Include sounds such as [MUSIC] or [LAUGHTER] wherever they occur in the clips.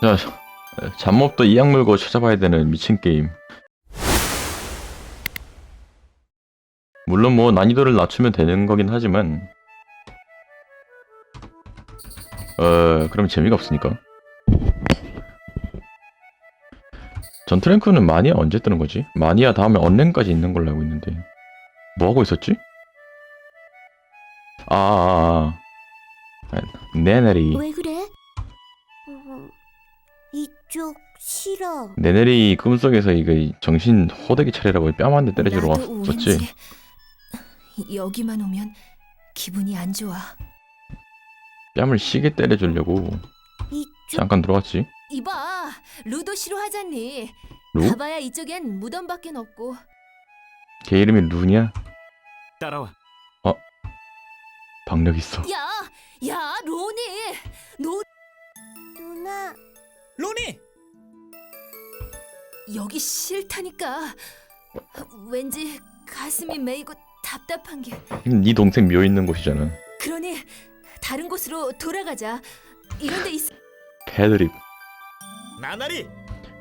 자, 잡몹도 이악 물고 찾아봐야 되는 미친 게임. 물론 뭐 난이도를 낮추면 되는 거긴 하지만 어 그럼 재미가 없으니까 전트랭크는 마니아 언제 뜨는 거지? 마니아 다음에 언랭까지 있는 걸로 알고 있는데 뭐 하고 있었지? 아, 아, 아. 아 네네리 쪽 싫어. 네네리 꿈속에서 이거 정신 호되게 차리라고 뺨한 대 때려주러 나도 왔었지 왠지 여기만 오면 기분이 안 좋아. 뺨을 시게 때려주려고 이쪽 잠깐 들어왔지 이봐, 루도 싫어하잖니. 루? 가봐야 이쪽엔 무덤밖엔 없고. 걔 이름이 루냐? 따라와. 박력 있어 야, 야, 로니, 너 누나 로니! 여기 싫다니까. 왠지 가슴이 메이고 답답한 게. 네 동생 묘 있는 곳이잖아 그러니 다른 곳으로 돌아가자. 이런 데 있. 패드립 나나리!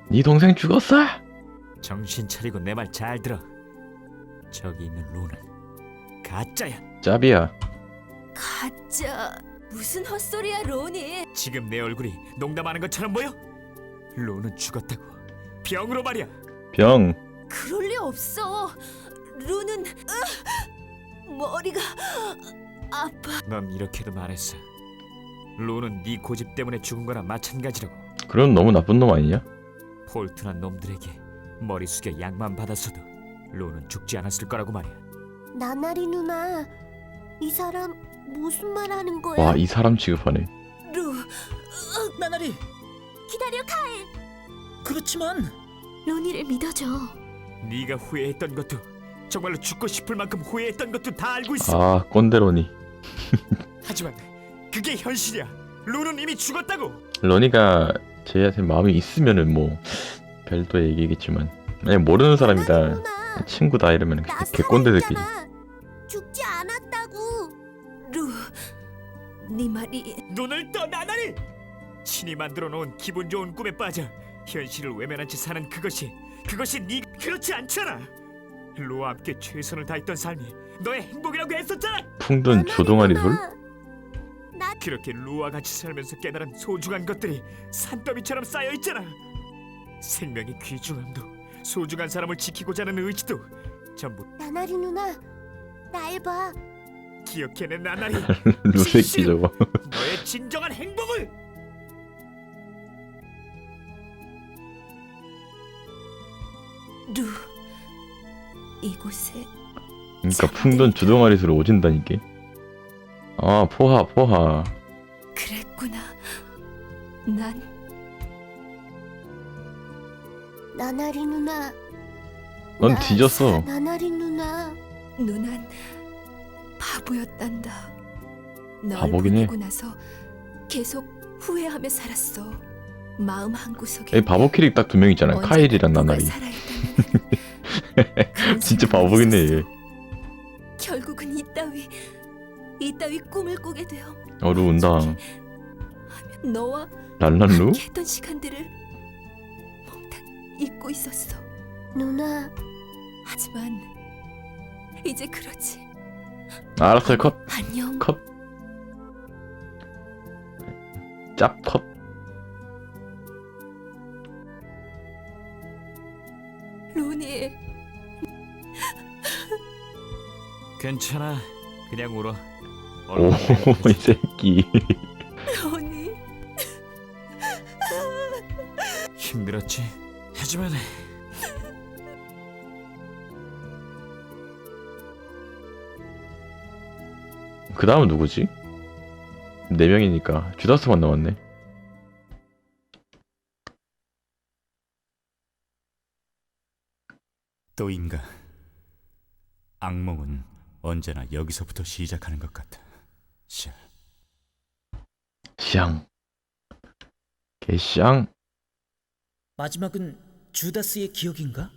네 동생 죽었어? 정신 차리고 내 말 잘 들어. 저기 있는 로는 가짜야. 짭이야 가짜 무슨 헛소리야, 로니? 지금 내 얼굴이 농담하는 것처럼 보여? 로는 죽었다고. 병으로 말이야. 병 그럴 리 없어. 루는 으, 머리가 아파. 넌 이렇게도 말했어. 로는 네 고집 때문에 죽은 거나 마찬가지라고. 그럼 너무 나쁜 놈 아니냐? 폴트난 놈들에게 머리 숙여 약만 받았어도 로는 죽지 않았을 거라고 말이야. 나나리 누나 이 사람 무슨 말 하는 거야? 와 이 사람 취급하네 루, 나나리 기다려 카일. 그렇지만 로니를 믿어줘. 네가 후회했던 것도 정말로 죽고 싶을 만큼 후회했던 것도 다 알고 있어. 아 꼰대로니 하지만 그게 현실이야. 로는 이미 죽었다고. 러니가 쟤한테 마음이 있으면은 뭐 별도의 얘기겠지만 만약 모르는 사람이다 누나 친구다 이러면 나 개 꼰대들끼리 살아있잖아. 죽지 않았다고. 루. 네 말이 눈을 떠 나나리. 신이 만들어 놓은 기분 좋은 꿈에 빠져 현실을 외면한 채 사는 그것이 그것이 네 그렇지 않잖아. 로와 함께 최선을 다했던 삶이 너의 행복이라고 했었잖아. 풍든 나나리 조동아리. 나 그렇게 루와 같이 살면서 깨달은 소중한 것들이 산더미처럼 쌓여 있잖아. 생명의 귀중함도 소중한 사람을 지키고자 하는 의지도 전부 나나리 누나 날 봐. 기억해낸 나날이 루새끼 저거 너의 진정한 행복을 루. 이곳에 그러니까 풍든 주동아리 둘 오진다니까 아 포하 포하 그랬구나. 난 나나리 누나. 넌 나 뒤졌어 사- 나나리 누나. 누난 바보였단다. 널 바보긴 해. 보내고 나서 계속 후회하며 살았어. 마음 한 구석에 여기 바보 캐릭 딱두 명 있잖아 카일이랑 나나리 살아있다는 그런 [LAUGHS] 진짜 바보긴 해 있었어. 얘. 결국은 이따위 이따위 꿈을 꾸게 되어 어루 운다 너와 랄랄루? 함께 했던 시간들을 몽땅 잊고 있었어. 누나. 하지만 이제 그렇지. 알았어요 컷 안녕. 컷. 짭 컷. 로니. 괜찮아 그냥 울어 오, 이 새끼. 로니. 힘들었지 하지만 그 다음은 누구지? 네 명이니까 주다스만 남았네. 또인가 악몽은 언제나 여기서부터 시작하는 것 같아. 샤. 샹. 개샹. 마지막은 주다스의 기억인가?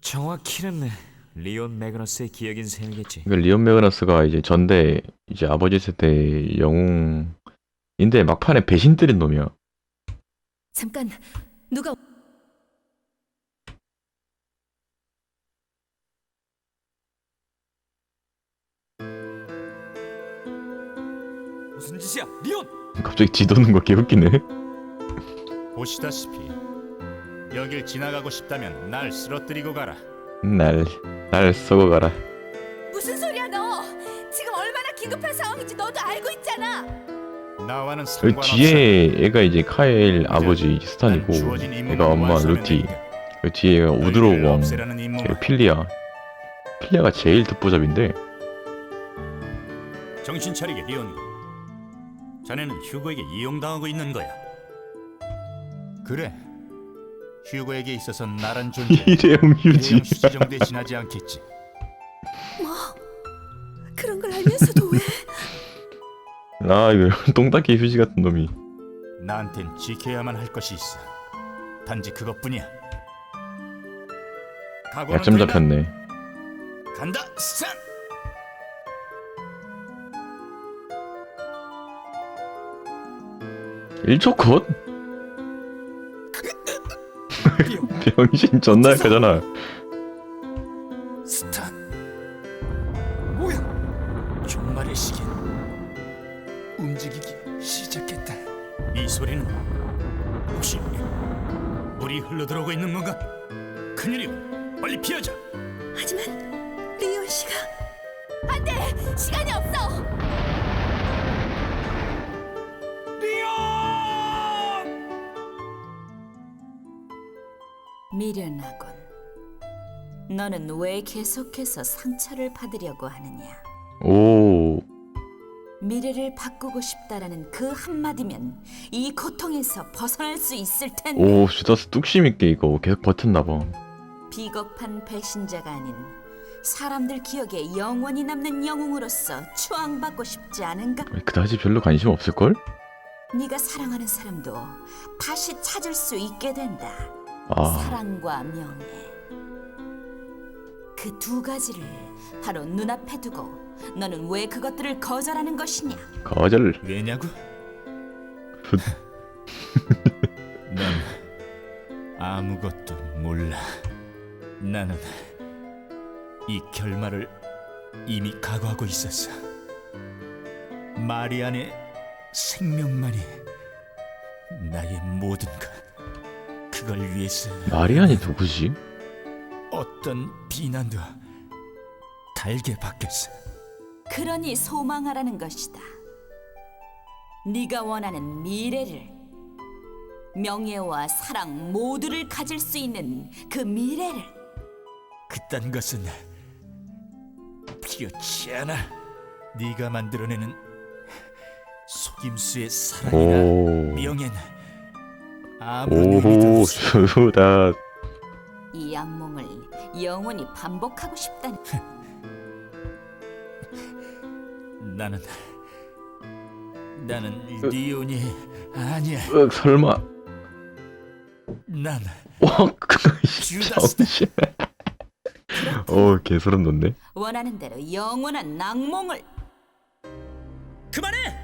정확히는 리온 매그너스의 기억인 셈이겠지 이거 리온 매그너스가 이제 전대 이제 아버지 세대 영웅인데 막판에 배신 때린 놈이야. 잠깐 누가 짓이야, 리온? 갑자기 뒤도는 거 개웃기네. 보시다시피 여길 지나가고 싶다면 날 쓰러뜨리고 가라. 날, 날 썩어가라. 무슨 소리야 너? 지금 얼마나 긴급한 상황인지 너도 알고 있잖아. 나와는 여기 상관없어. 뒤에 애가 이제 카엘 아버지 스탄이고, 난 주어진 임무만 애가 엄마 완수하면 루티, 되니까. 여기 뒤에 애가 너희를 우드로우 왕, 없애라는 임무만 그리고 필리아. 필리아가 제일 듣보잡인데, 정신 차리게 리온. 자네는 휴거에게 이용당하고 있는 거야. 그래. 휴거에게 있어서 나란 존재. 일회용 휴지. 정도에 지나지 않겠지. 그런 걸 알면서도 왜? [LAUGHS] 아, 이거 [LAUGHS] 똥닦이 휴지 같은 놈이. 나한텐 지켜야만 할 것이 있어. 단지 그것뿐이야. 약점? 잡혔네. 간다. 스탄. 일초 컷? [LAUGHS] 병신 존나 약하잖아. 스탄. 뭐야? 종말의 시계. 움직이기 시작했다. 이 소리는 혹시 물이 흘러들어오고 있는 건가? 큰일이고 빨리 피하자. 하지만 리온 씨가 안돼 시간이 없어. 미련하군. 너는 왜 계속해서 상처를 받으려고 하느냐? 오, 미래를 바꾸고 싶다라는 그 한마디면 이 고통에서 벗어날 수 있을 텐데 오, 주다스 뚝심 있게 이거 계속 버텼나 봐. 비겁한 배신자가 아닌 사람들 기억에 영원히 남는 영웅으로서 추앙받고 싶지 않은가? 그다지 별로 관심 없을 걸? 네가 사랑하는 사람도 다시 찾을 수 있게 된다. 아, 사랑과 명예. 그 두 가지를 바로 눈앞에 두고 너는 왜 그것들을 거절하는 것이냐? 거절. 왜냐고? [LAUGHS] 난 아무것도 몰라. 나는 이 결말을 이미 각오하고 있었어. 마리안의 생명만이 나의 모든 것. 그걸 위해서 마리안이 누구지? 어떤 비난도 달게 받겠어. 그러니 소망하라는 것이다. 네가 원하는 미래를 명예와 사랑 모두를 가질 수 있는 그 미래를 그딴 것은 필요치 않아. 네가 만들어내는 속임수의 사랑이나 오, 의미도 오, [LAUGHS] 없어. 주다. 이 악몽을 영원히 반복하고 싶다는 [LAUGHS] 나는 나는 리온이 아니야. 으, 설마. 난 와. [LAUGHS] 정신. 오, 개소름 돋네. 원하는 대로 영원한 악몽을 그만해.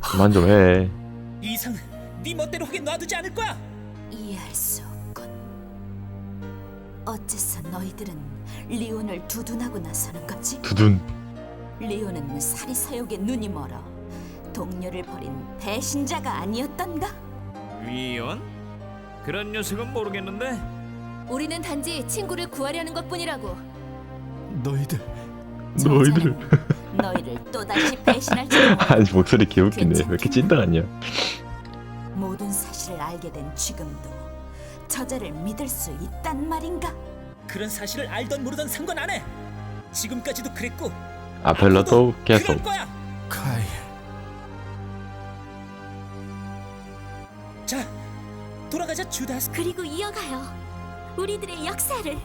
그만 좀 해. 이 이상 네 멋대로 하게 놔두지 않을 거야. 이해할 수 없군. 어째서 너희들은 리온을 두둔하고 나서는 거지? 두둔. 리온은 사리사욕에 눈이 멀어 동료를 버린 배신자가 아니었던가? 리온? 그런 녀석은 모르겠는데. 우리는 단지 친구를 구하려는 것뿐이라고. 너희들 너희들. 저자는 너희를 또다시 배신할지 모르 [LAUGHS] 아니, 목소리 개웃기네. 왜 이렇게 찐따 같냐? 모든 사실을 알게 된 지금도 저자를 믿을 수 있단 말인가? 그런 사실을 알던 모르던 상관 안 해. 지금까지도 그랬고 아펠라도 앞으로도 계속. 그럴 거야. 카이 자, 돌아가자 주다스. 그리고 이어가요. 우리들의 역사를.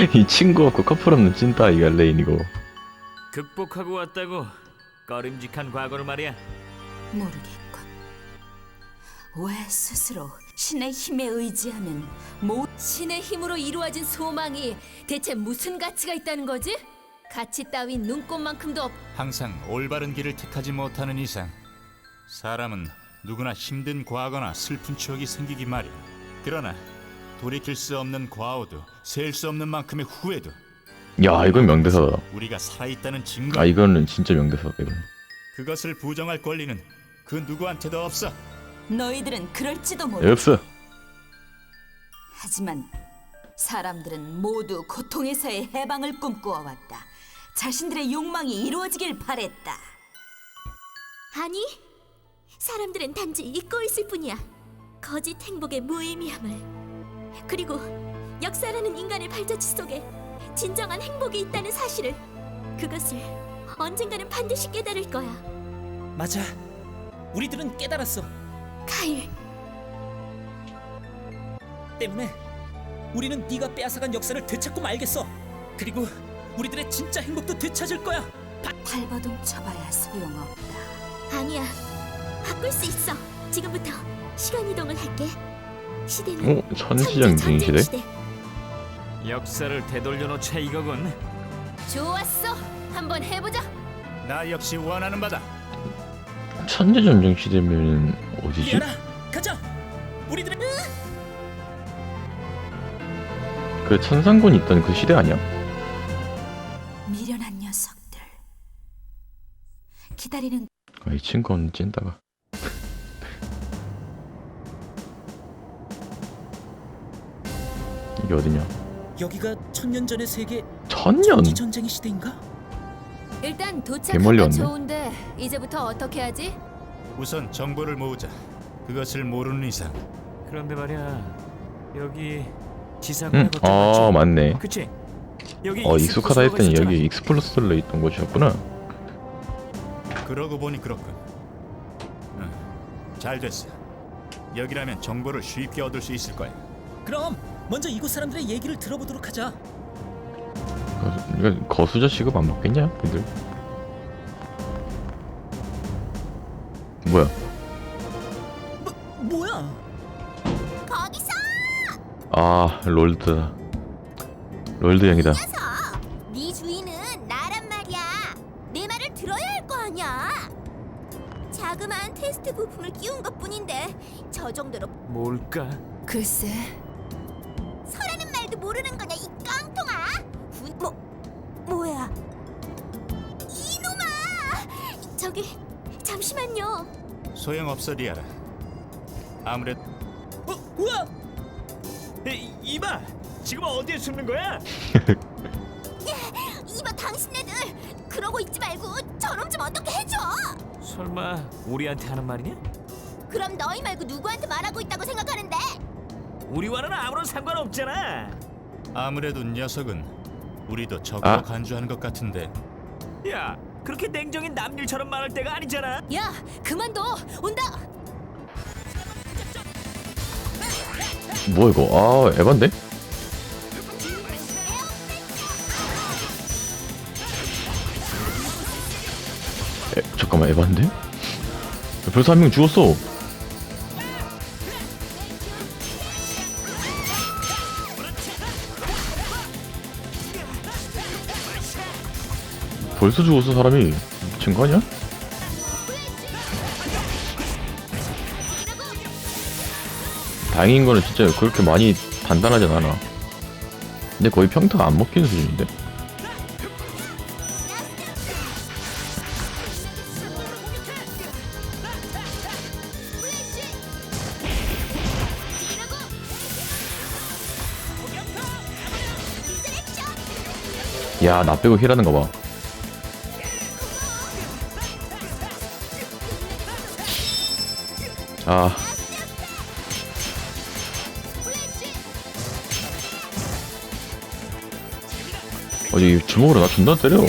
[LAUGHS] 이 친구 없고 커플 없는 찐따 이거 레인이고. 극복하고 왔다고 꺼림직한 과거를 말이야. 모르겠군. 왜 스스로 신의 힘에 의지하면 모 신의 힘으로 이루어진 소망이 대체 무슨 가치가 있다는 거지? 가치 따윈 눈꽃만큼도 없. 항상 올바른 길을 택하지 못하는 이상 사람은 누구나 힘든 과거나 슬픈 추억이 생기기 마련. 그러나 돌이킬 수 없는 과오도 셀 수 없는 만큼의 후회도 야 이건 명대사다 우리가 살아있다는 증거. 아 이거는 진짜 명대사다 이건 그것을 부정할 권리는 그 누구한테도 없어. 너희들은 그럴지도 모르. 예, 없어 하지만 사람들은 모두 고통에서의 해방을 꿈꾸어 왔다. 자신들의 욕망이 이루어지길 바랬다. 아니, 사람들은 단지 잊고 있을 뿐이야. 거짓 행복의 무의미함을. 그리고 역사라는 인간의 발자취 속에 진정한 행복이 있다는 사실을. 그것을 언젠가는 반드시 깨달을 거야. 맞아. 우리들은 깨달았어. 카일, 때문에 우리는 네가 빼앗아간 역사를 되찾고 말겠어. 그리고 우리들의 진짜 행복도 되찾을 거야. 발버둥 쳐봐야 소용없다. 아니야. 바꿀 수 있어. 지금부터 시간 이동을 할게. 시대는 어? 천지장 천재 중시대? 시대. 역사를 되돌려놓자 이거군. 좋았어. 한번 해보자. 나 역시 원하는 바다. 천재 전쟁 시대면 어디지? 미안아, 가자. 우리들의 그 천상군이 있던 그 시대 아니야? 미련한 녀석들. 기다리는 아, 이 친구는 찐따가 이게 어디냐 여기가 천년 전의 세계 천년? 전쟁의 시대인가? 일단 왔네. 좋은데 이제부터 어떻게 하지? 우선 정보를 모으자. 그것을 모르는 이상 그런데 말이야 여기 응? 지상군의 것들 아 맞지? 맞네 그치? 여기 어 익숙하다 했더니 있었잖아. 여기 익스플로스를 있던 곳이었구나 그러고 보니 그렇군. 응, 잘 됐어. 여기라면 정보를 쉽게 얻을 수 있을 거야. 그럼 먼저 이곳 사람들의 얘기를 들어보도록 하자. 거- 이거 거수자 취급 안 받겠냐 니들 뭐야 뭐야? 거기서 아 롤드다 롤드 형이다 네 주인은 나란 말이야. 내 말을 들어야 할 거 아니야. 자그마한 테스트 부품을 끼운 것뿐인데 저 정도로 뭘까? 글쎄. 없어 리아라. 아무래도 어, 우와! 이, 이봐 지금 어디에 숨는 거야? [LAUGHS] 이봐 당신네들 그러고 있지 말고 저놈 좀 어떻게 해줘. 설마 우리한테 하는 말이냐? 그럼 너희 말고 누구한테 말하고 있다고 생각하는데? 우리와는 아무런 상관없잖아. 아무래도 녀석은 우리도 적으로 아. 간주하는 것 같은데 야 그렇게 냉정인 남일처럼 말할 때가 아니잖아. 야, 그만둬. 온다. 뭐야 이거 아 에반데? 에, 잠깐만 에반데? 벌써 한 명 죽었어 벌써 죽었어 사람이 미친 거 아니야? 다행인 거는 진짜 그렇게 많이 단단하진 않아. 근데 거의 평타가 안 먹히는 수준인데? 야, 나 빼고 힐하는 거 봐. 아. 어디 주먹으로 나 존나 때려.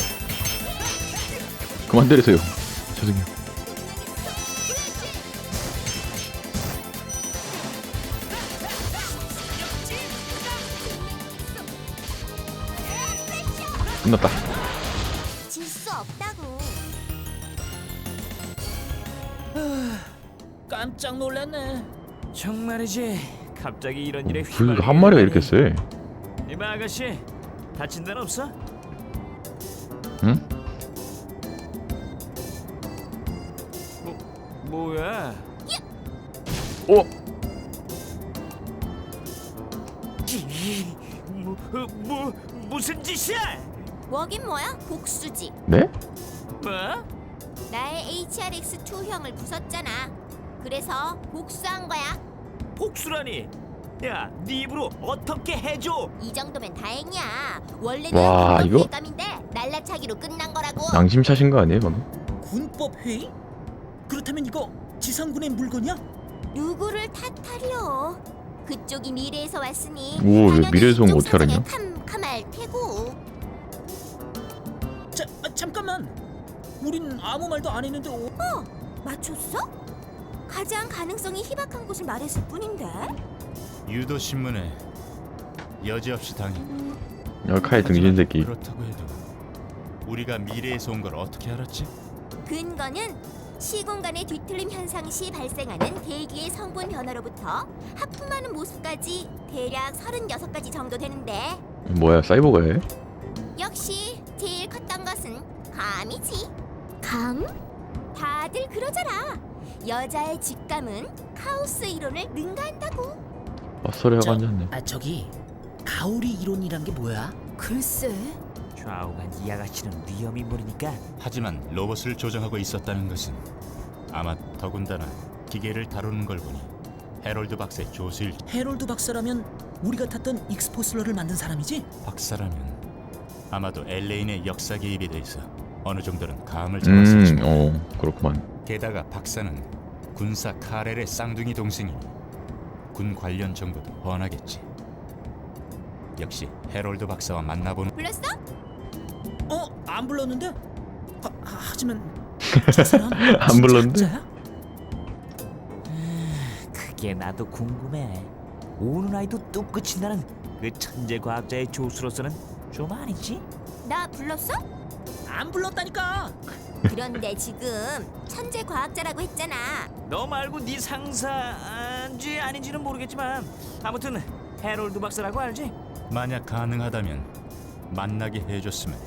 그만 때리세요. 죄송해요. 끝났다. 질 수 없다고. 깜짝 놀랐네. 정말이지. 갑자기 이런 일에 불한 마리가 이렇게 세. 이봐 아가씨, 다친 데는 없어? 응? 뭐 뭐야? 어? 이, 뭐, 어, 뭐 무슨 짓이야? 뭐긴 뭐야? 복수지. 네? 뭐? 나의 HRX2 형을 부쉈잖아. 그래서 복수한 거야. 복수라니? 야, 네 입으로 어떻게 해줘? 이 정도면 다행이야. 원래는 와, 군법 이거- 회감인데 날라차기로 끝난 거라고. 낭심 차신 거 아니에요 방금? 군법 회의? 그렇다면 이거 지상군의 물건이야? 누구를 탓하려? 그쪽이 미래에서 왔으니 오, 왜 당연히 미래에서 온거 이쪽 어떻게 알았냐? 사정에 캄 캄할 테고. 자, 아, 잠깐만. 우린 아무 말도 안 했는데 어? 맞췄어? 가장 가능성이 희박한 곳을 말했을 뿐인데. 유도 신문에 여지없이 당해. 열카의 등신 새끼. 그렇다고 해도 우리가 미래에서 온 걸 어떻게 알았지? 근거는 시공간의 뒤틀림 현상 시 발생하는 대기의 성분 변화로부터 하품하는 모습까지 대략 36가지 정도 되는데 뭐야 사이버가 해? 역시 제일 컸던 것은 감이지. 감? 다들 그러잖아. 여자의 직감은 카오스 이론을 능가한다고. 헛소리하고 저- 앉았네. 아 저기 가오리 이론이란 게 뭐야? 글쎄. 좌우간 이 아가씨는 위험인물이니까 하지만 로봇을 조정하고 있었다는 것은 아마 더군다나 기계를 다루는 걸 보니 해롤드 박사의 조수일 해롤드 박사라면 우리가 탔던 익스포슬러를 만든 사람이지? 박사라면 아마도 엘레인의 역사 개입에 대해서 어느 정도는 감을 잡았을지. 음, 어 그렇구만. 게다가 박사는 군사 카렐의 쌍둥이 동생이니 군 관련 정보도 뻔하겠지. 역시 해롤드 박사와 만나보는 불렀어? 어? 안 불렀는데? 하, 하지만 저 [LAUGHS] 사람 안 진짜 불렀는데? 학자야? 그게 나도 궁금해. 오는 아이도 뚝 끝이 나는 그 천재 과학자의 조수로서는 좀 아니지? 나 불렀어? 안 불렀다니까. 그런데 지금 천재 과학자라고 했잖아. 너 말고 네 상사인지 아닌지는 모르겠지만 아무튼 해롤드 박사라고 알지? 만약 가능하다면 만나게 해줬으면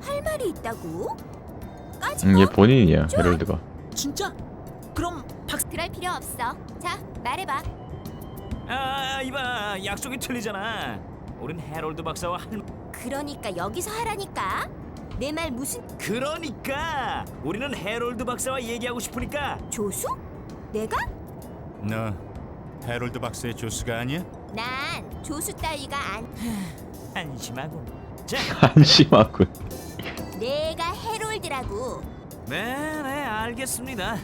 할 말이 있다고? 까짓 음, 얘 거? 본인이야 좋아. 헤럴드가. 진짜? 그럼 박 그럴 필요 없어. 자, 말해봐. 아 이봐 약속이 틀리잖아. 우린 해롤드 박사와 할 그러니까 여기서 하라니까. 내 말 무슨 그러니까 우리는 해롤드 박사와 얘기하고 싶으니까 조수? 내가? 너 해롤드 박사의 조수가 아니야? 난 조수 따위가 안. 안심하고. 자, [LAUGHS] 한심하군. 내가 해롤드라고. 네네 알겠습니다.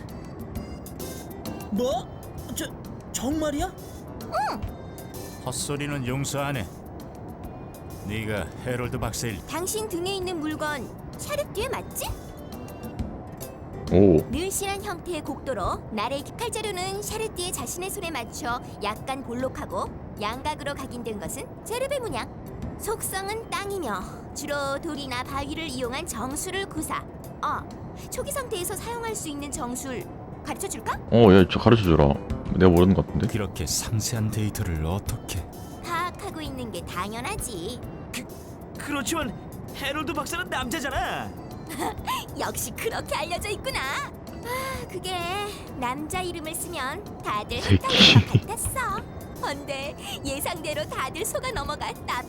뭐? 저 정말이야? 헛소리는 용서 안 해. 네가 해롤드 박사일 당신 등에 있는 물건 샤르띠에 맞지? 오, 늘씬한 형태의 곡도로 나의 칼자루는 샤르띠의 자신의 손에 맞춰 약간 볼록하고 양각으로 각인된 것은 제르베 문양. 속성은 땅이며 주로 돌이나 바위를 이용한 정수를 구사. 어, 초기 상태에서 사용할 수 있는 정술 가르쳐 줄까? 어, 얘저 가르쳐 주라. 내가 모르는 것 같은데. 그렇게 상세한 데이터를 어떻게? 파악하고 있는 게 당연하지. 그렇지만 해롤드 박사는 남자잖아. [LAUGHS] 역시 그렇게 알려져 있구나. 아, 그게 남자 이름을 쓰면 다들 헷갈릴 것 같았어. 헌데 예상대로 다들 속아 넘어갔다.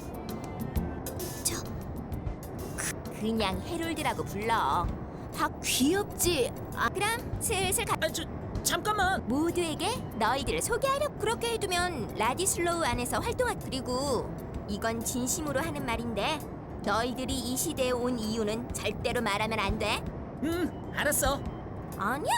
저 그, 그냥 해롤드라고 불러. 박 귀엽지? 아, 그럼 슬슬 가. 아 저 잠깐만. 모두에게 너희들을 소개하려 그렇게 해두면 라디슬로우 안에서 활동하 그리고 이건 진심으로 하는 말인데 너희들이 이 시대에 온 이유는 절대로 말하면 안 돼. 응, 알았어. 아니야,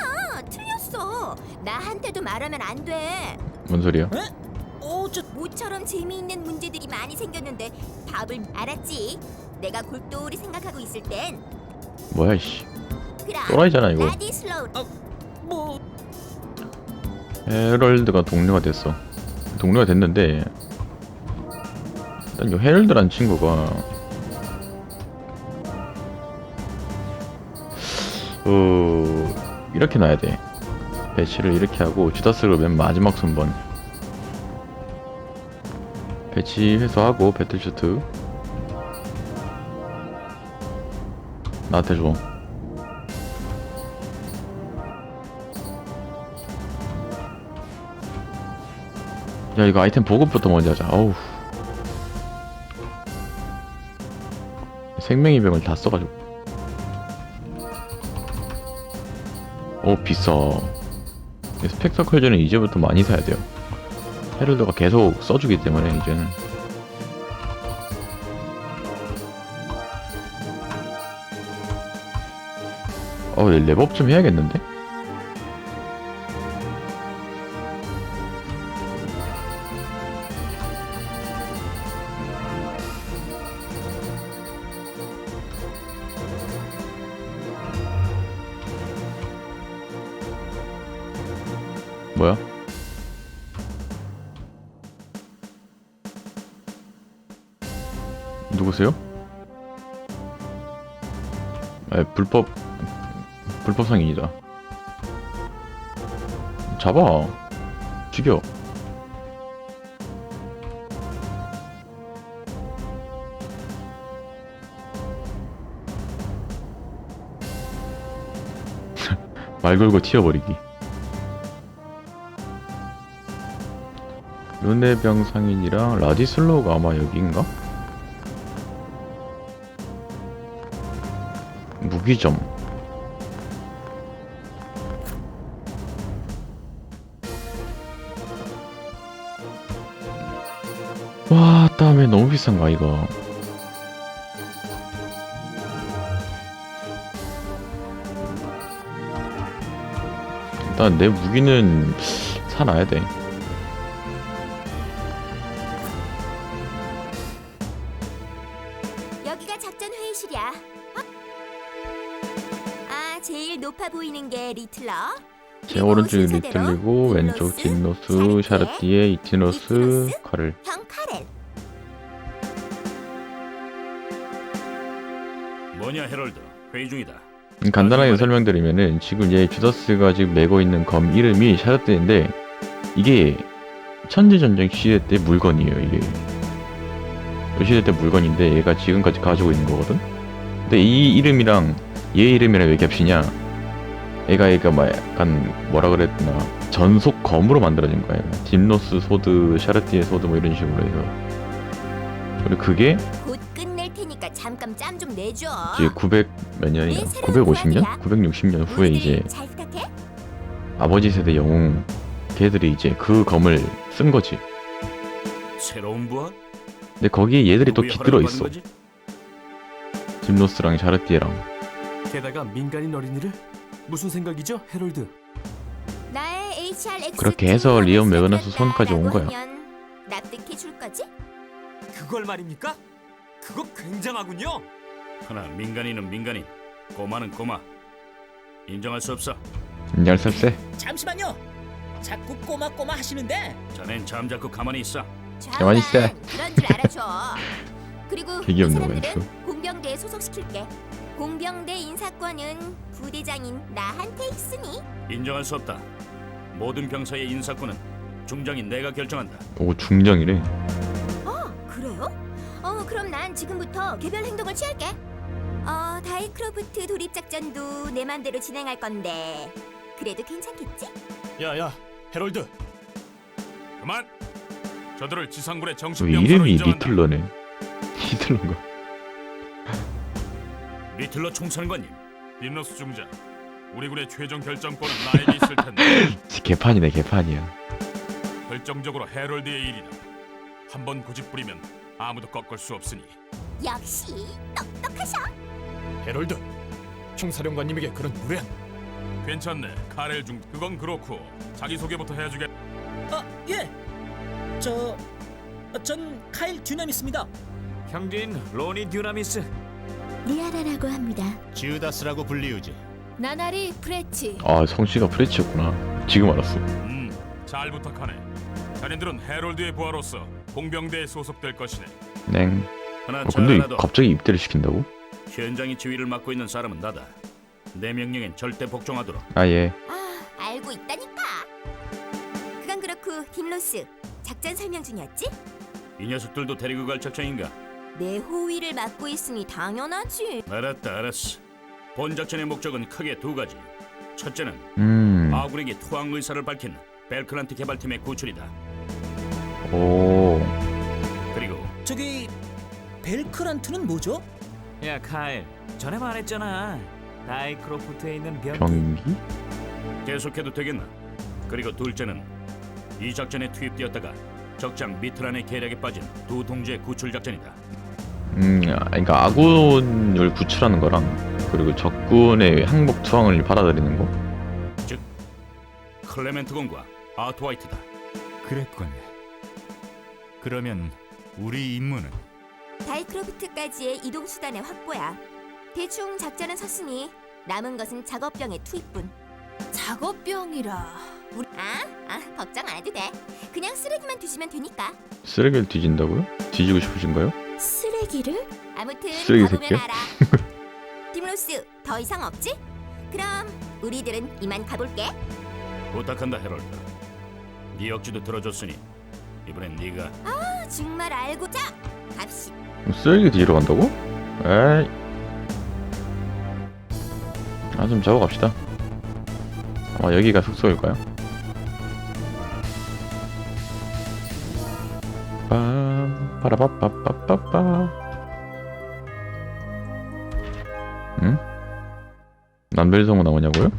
틀렸어. 나한테도 말하면 안 돼. 뭔 소리야? 에? 어, 저 모처럼 재미있는 문제들이 많이 생겼는데 답을 알았지. 내가 골똘히 생각하고 있을 땐 뭐야 씨. 그럼 또라이잖아 이거. 라디슬로우 뭐 헤럴드가 동료가 됐어. 동료가 됐는데 일단 이 헤럴드란 친구가 어 이렇게 놔야 돼. 배치를 이렇게 하고 주다스를 맨 마지막 순번 배치 회수하고 배틀슈트 나한테 줘 야 이거 아이템 보급부터 먼저 하자. 어우. 생명이병을 다 써가지고. 오 비싸. 스펙서클전은 이제부터 많이 사야 돼요. 헤럴드가 계속 써주기 때문에 이제는. 어 랩업 좀 해야겠는데? 불법 불법 상인이다. 잡아. 죽여. [LAUGHS] 말 걸고 튀어버리기. 룬네병 상인이랑 라디슬로우가 아마 여기인가? 무기점. 와 다음에 너무 비싼가 이거. 일단 내 무기는 사놔야 돼 제 순서대로 리틀리고 왼쪽 딘노스, 샤르띠에 이티노스, 카를. 뭐냐 헤럴드? 회의 중이다. 음, 간단하게 설명드리면은 지금 얘 주더스가 지금 메고 있는 검 이름이 샤르트인데 이게 천지전쟁 시대 때 물건이에요 이게. 그 시대 때 물건인데 얘가 지금까지 가지고 있는 거거든? 근데 이 이름이랑 얘 이름이랑 왜 겹치냐 얘가 얘가 막 약간 뭐라 그랬나 전속 검으로 만들어진 거야 얘가. 딥노스 소드 샤르티의 소드 뭐 이런 식으로 해서 그리고 그게 곧 끝낼 테니까 잠깐 짬 좀 내줘. 이제 900 몇 년이야 950년? 960년 후에 이제 우리들 잘 부탁해. 아버지 세대 영웅 걔들이 이제 그 검을 쓴 거지. 새로운 부하? 근데 거기에 얘들이 또 누구의 깃들어 허락을 있어. 받은 거지? 딥노스랑 샤르띠에랑. 게다가 민간인 어린이를 무슨 생각이죠, 헤럴드? 나의 HRX 그렇게 해서 리온 매그너스 손까지 온 거야. 납득해 줄 거지? 그걸 말입니까? 그거 굉장하군요. 하나 민간인은 민간인, 꼬마는 꼬마. 인정할 수 없어. 인정 셉세. 잠시만요. 자꾸 꼬마 꼬마 하시는데 자넨 잠자코 가만히 있어. 가만히 있어. 그런 줄 알아줘. [LAUGHS] 그리고 이 사람들은. 공병대에 소속시킬게. 공병대 인사권은 부대장인 나한테 있으니 인정할 수 없다. 모든 병사의 인사권은 중장인 내가 결정한다. 오 중정이래. 어, 그래요? 어, 그럼 난 지금부터 개별 행동을 취할게. 어, 다이크로프트 돌입 작전도 내 맘대로 진행할 건데 그래도 괜찮겠지? 야야, 헤럴드. 그만. 저들을 지상군의 저 정식 병사로 이름이 인정한다. 리틀러네. [LAUGHS] 리틀러인가? 리틀러 총사령관님. 빈너스 중장. 우리 군의 최종 결정권은 나에게 있을 텐데 [LAUGHS] 개판이네 개판이야. 결정적으로 헤럴드의 일이다. 한번 고집 부리면 아무도 꺾을 수 없으니 역시 똑똑하셔. 헤럴드. 총사령관님에게 그런 무례한 괜찮네. 카렐 중 그건 그렇고 자기 소개부터 해주겠. 아 예. 저, 어, 전 카일 듀나미스입니다. 형진 로니 듀나미스. 리아라라고 합니다. 지우다스라고 불리우지. 나나리 프레치. 아 성씨가 프레치였구나. 지금 알았어. 음, 잘 부탁하네. 자네들은 헤럴드의 부하로서 공병대에 소속될 것이네. 냉. 하나 어, 근데 잘라도 갑자기 입대를 시킨다고? 현장의 지휘를 맡고 있는 사람은 나다. 내 명령엔 절대 복종하도록. 아 예. 아, 알고 있다니까. 셰프 딘로스 작전 설명 중이었지? 이 녀석들도 데리고 갈 작정인가? 내 호위를 맡고 있으니 당연하지. 알았다, 알았어. 본 작전의 목적은 크게 두 가지. 첫째는 음. 아군에게 투항 의사를 밝힌 벨크란트 개발팀의 구출이다. 오. 그리고 저기 벨크란트는 뭐죠? 야 카일 전에 말했잖아 다이크로프트에 있는 병기 경기? 계속해도 되겠나? 그리고 둘째는 이 작전에 투입되었다가 적장 미트란의 계략에 빠진 두 동지의 구출 작전이다. 음, 아, 그러니까 아군을 구출하는 거랑 그리고 적군의 항복 투항을 받아들이는 거. 클레멘트 공과 아트 화이트다. 그랬군. 그러면 우리 임무는 다이크로프트까지의 이동 수단의 확보야. 대충 작전은 섰으니 남은 것은 작업병의 투입뿐. 작업병이라. 우리 아, 아 걱정 안 해도 돼. 그냥 쓰레기만 뒤지면 되니까. 쓰레기를 뒤진다고요? 뒤지고 싶으신가요? 쓰레기를? 아무튼 쓰레기 가보면 새끼야? 알아. [LAUGHS] 디므로스 더 이상 없지? 그럼 우리들은 이만 가볼게. 부탁한다 헤럴드. 네 억지도 들어줬으니 이번엔 네가 아, 정말 알고 자 갑시. 쓰레기 뒤로 간다고? 에이. 아, 좀 자고 갑시다. 아마 여기가 숙소일까요? 빠라바빠빠빠빠. 응? 남벨 성우 나오냐고요?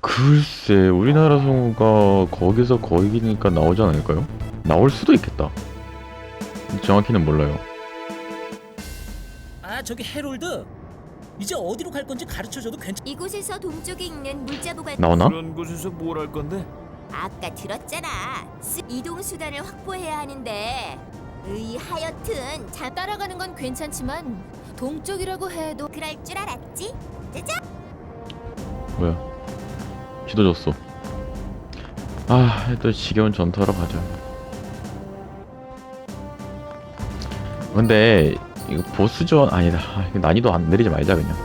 글쎄, 우리나라 성우가 거기서 거기니까 나오지 않을까요? 나올 수도 있겠다. 정확히는 몰라요. 아 저기 해롤드 이제 어디로 갈 건지 가르쳐줘도 괜찮. 이곳에서 동쪽에 있는 물자보가 나오나? 그런 곳에서 뭘 할 건데? 아까 들었잖아. 쓰- 이동 수단을 확보해야 하는데. 의 하여튼 잘 따라가는 건 괜찮지만 동쪽이라고 해도 그럴 줄 알았지? 짜잔. 뭐야? 기도 줬어. 아, 또 지겨운 전투하러 가자. 근데 이거 보스전 아니다. 아, 난이도 안 내리지 말자 그냥.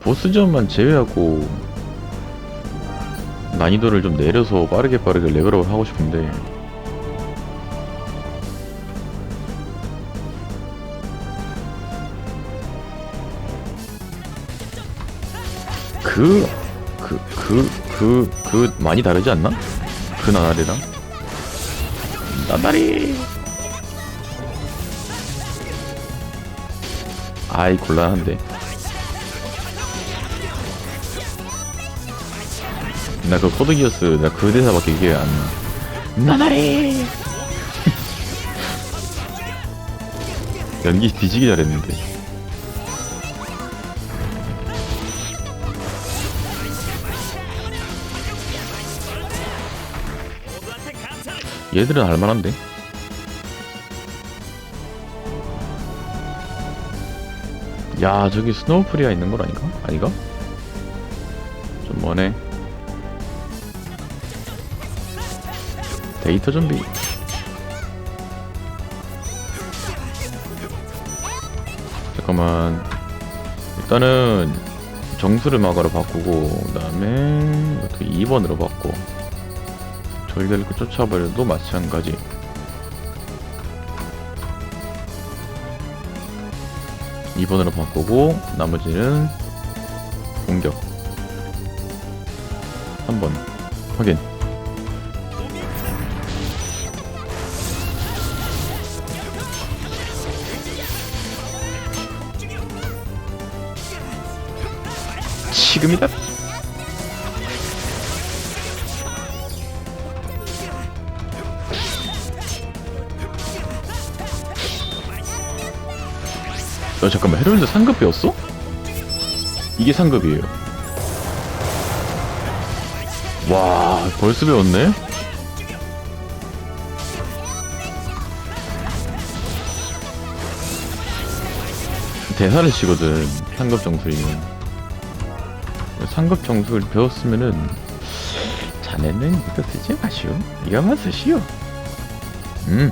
보스전만 제외하고 난이도를 좀 내려서 빠르게 빠르게 레벨업을 하고 싶은데 그, 그, 그, 그, 그, 많이 다르지 않나? 그 나날이랑? 나날이! 아이, 곤란한데. 나 그 코드 기어스, 나 그 대사밖에 기억이 안 나. 나날이! 연기 뒤지기 잘했는데. 얘들은 할만한데? 야 저기 스노우프리아 있는 걸 아닌가? 아니가? 좀 머네 데이터 좀비 잠깐만 일단은 정수를 마가로 바꾸고 그 다음에 어떻게 2번으로 바꿔 절개를 쫓아버려도 마찬가지. 이번으로 바꾸고 나머지는 공격. 3번 확인. 지금이다. 야 잠깐만 헤럴드 상급 배웠어? 이게 상급이에요 와 벌써 배웠네? 대사를 치거든 상급 정수이면 상급 정수를 배웠으면은 자네는 이거 쓰지 마시오. 이거만 쓰시오. 음